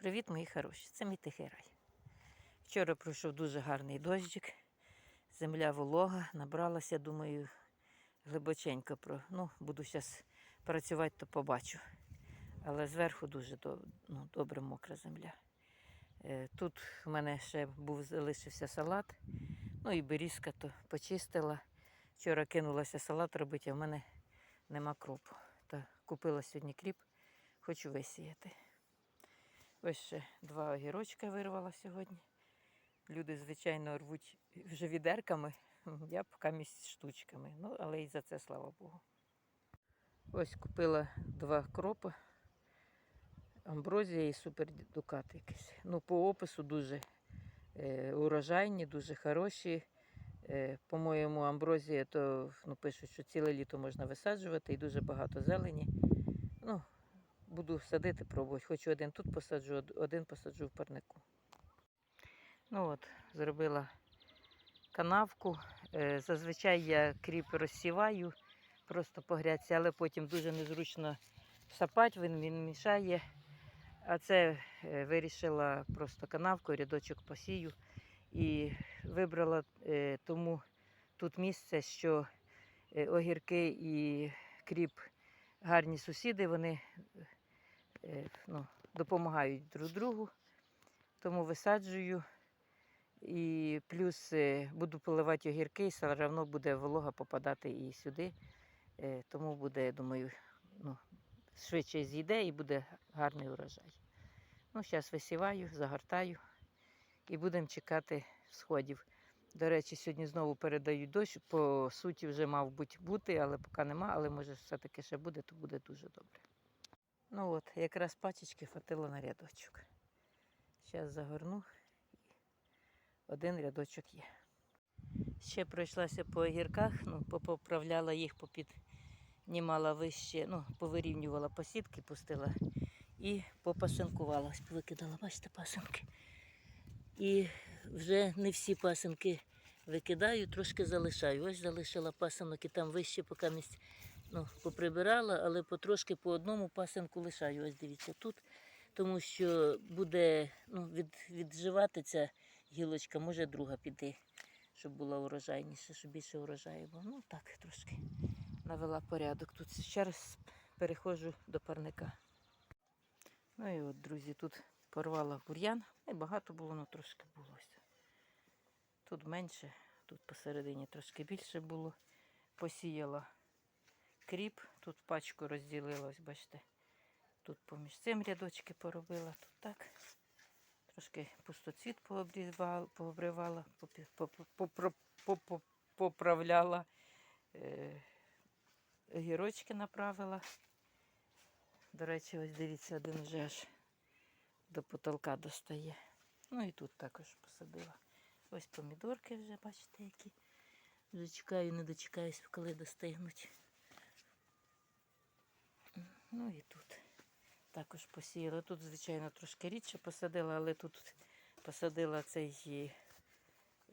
Привіт, мої хороші! Це мій тихий рай. Вчора пройшов дуже гарний дощик. Земля волога, набралася, думаю, глибоченько. Ну, буду зараз працювати, то побачу. Але зверху дуже ну, добре мокра земля. Е, Тут в мене ще був залишився салат. Ну і берізка то почистила. Вчора кинулася салат робити, а в мене нема кропу. Та купила сьогодні кріп, хочу висіяти. Ось ще два огірочка вирвала сьогодні. Люди, звичайно, рвуть вже відерками, я поки місць штучками. Ну, але і за це слава Богу. Ось купила два кропи. Амброзія і супердукат якийсь. Ну, по опису дуже е, урожайні, дуже хороші. Е, по-моєму, амброзія, то ну, пишуть, що ціле літо можна висаджувати і дуже багато зелені. Ну, буду садити, пробувати. Хочу один тут посаджу, один посаджу в парнику. Ну от, зробила канавку. Е, Зазвичай я кріп розсіваю просто по грядці, але потім дуже незручно сапати, він, він мішає. А це е, вирішила просто канавку, рядочок посію. І вибрала е, тому тут місце, що огірки і кріп гарні сусіди, вони ну, допомагають друг другу. Тому висаджую. І плюс е, буду поливати огірки, і все одно буде волога попадати і сюди. Е, Тому буде, я думаю, ну, швидше зійде і буде гарний урожай. Ну, зараз висіваю, загортаю і будемо чекати сходів. До речі, сьогодні знову передають дощ. По суті, вже мав бути, але поки нема, але може все-таки ще буде, то буде дуже добре. Ну от, якраз пачечки хватило на рядочок. Зараз загорну. Один рядочок є. Ще пройшлася по огірках, ну, поправляла їх, попіднімала вище, ну, повирівнювала посітки, пустила і попасинкувала. Ось повикидала, бачите, пасинки. І вже не всі пасинки викидаю, трошки залишаю. Ось залишила пасинок і там вище, поки місць ну, поприбирала, але потрошки по одному пасинку лишаю. Ось дивіться тут. Тому що буде ну, від, відживати ця гілочка, може друга піти, щоб була урожайніша, щоб більше урожаю було. Ну так, трошки навела порядок. Тут ще раз переходжу до парника. Ну і от, друзі, тут порвала бур'ян. Не багато було, але трошки було. Тут менше, тут посередині трошки більше було. Посіяла кріп, тут пачку розділила, ось бачите. Тут поміж цим рядочки поробила, тут так. Трошки пустоцвіт пообривала, поправляла. Е, Гірочки направила. До речі, ось дивіться, один вже аж до потолка достає. Ну і тут також посадила. Ось помідорки вже, бачите, які. Вже чекаю, не дочекаюсь, коли достигнуть. Ну і тут також посіяла. Тут, звичайно, трошки рідше посадила, але тут посадила цей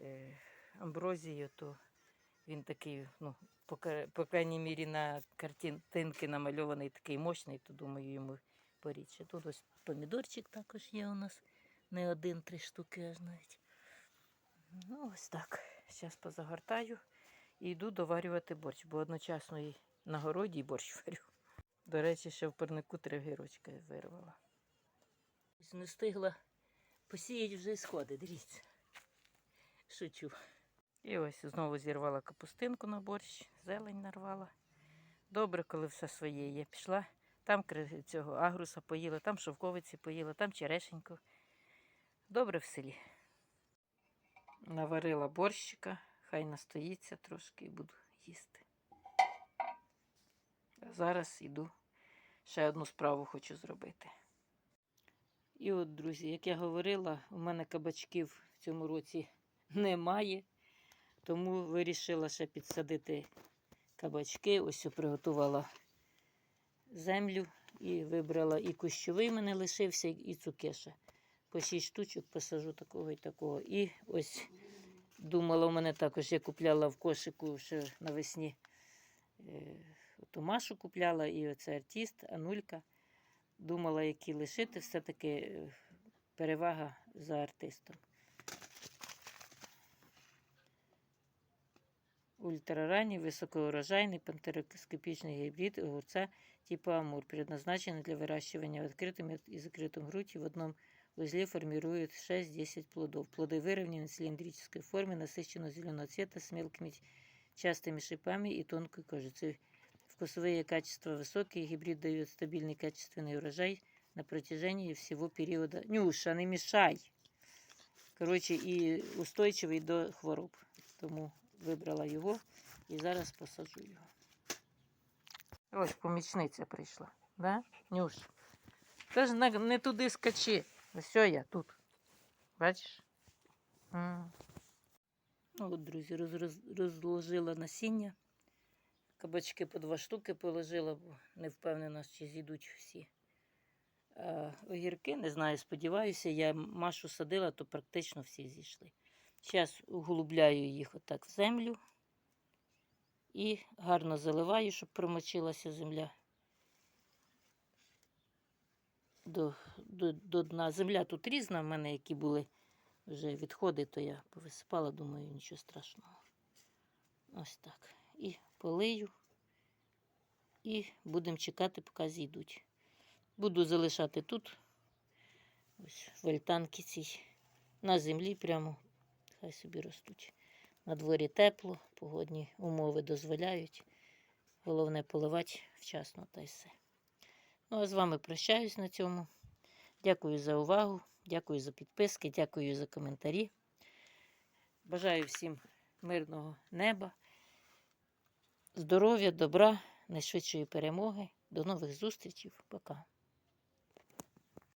е, амброзію, то він такий, ну, по, по крайній мірі на картинки намальований такий мощний, то думаю, йому порідше. Тут ось помідорчик також є у нас. Не один, три штуки аж навіть. Ну, ось так. Зараз позагортаю і йду доварювати борщ, бо одночасно і на городі і борщ варю. До речі, ще в парнику три гірочка вирвала. Не встигла посіяти вже і сходи, дивіться. Шучу. І ось знову зірвала капустинку на борщ, зелень нарвала. Добре, коли все своє є. Пішла, там цього агруса поїла, там шовковиці поїла, там черешеньку. Добре в селі. Наварила борщика, хай настоїться трошки і буду їсти. Зараз іду ще одну справу хочу зробити. І от, друзі, як я говорила, у мене кабачків в цьому році немає, тому вирішила ще підсадити кабачки. Ось приготувала землю і вибрала і кущовий мене лишився, і цукеша. По 6 штучок посажу такого і такого. І ось думала, у мене також я купляла в кошику ще навесні. Е, ту Машу купляла і оце артист, Анулька. Думала, які лишити. Все-таки е, перевага за артистом. Ультраранній, високоурожайний пантероскопічний гібрид огурця типу Амур, предназначенный для выращивания в открытом и закрытом грунте в одном узле формирует 6-10 плодов. Плоды выровнены в цилиндрической форме, насыщенно зеленого цвета, с мелкими частыми шипами и тонкой кожицей. Вкусовые качества высокие, гибрид дает стабильный качественный урожай на протяжении всего периода. Нюша, не мішай! Коротше, і устойчивий до хвороб. Тому вибрала його і зараз посаджу його. Ось помічниця прийшла. Да? Нюш. Ти ж не, не туди скачи. Ось я тут. Бачиш? М. Ну от, друзі, роз, роз, розложила насіння. Кабачки по два штуки положила, бо не впевнена, чи зійдуть всі. А огірки, не знаю, сподіваюся, я машу садила, то практично всі зійшли. Зараз углубляю їх отак в землю і гарно заливаю, щоб промочилася земля до, до, до дна. Земля тут різна в мене, які були вже відходи, то я повисипала, думаю, нічого страшного. Ось так. І полию. І будемо чекати, поки зійдуть. Буду залишати тут, ось в альтанки цій, на землі прямо, хай собі ростуть. На дворі тепло, погодні умови дозволяють. Головне поливати вчасно та й все. Ну, а з вами прощаюсь на цьому. Дякую за увагу, дякую за підписки, дякую за коментарі. Бажаю всім мирного неба, здоров'я, добра, найшвидшої перемоги. До нових зустрічей. Пока.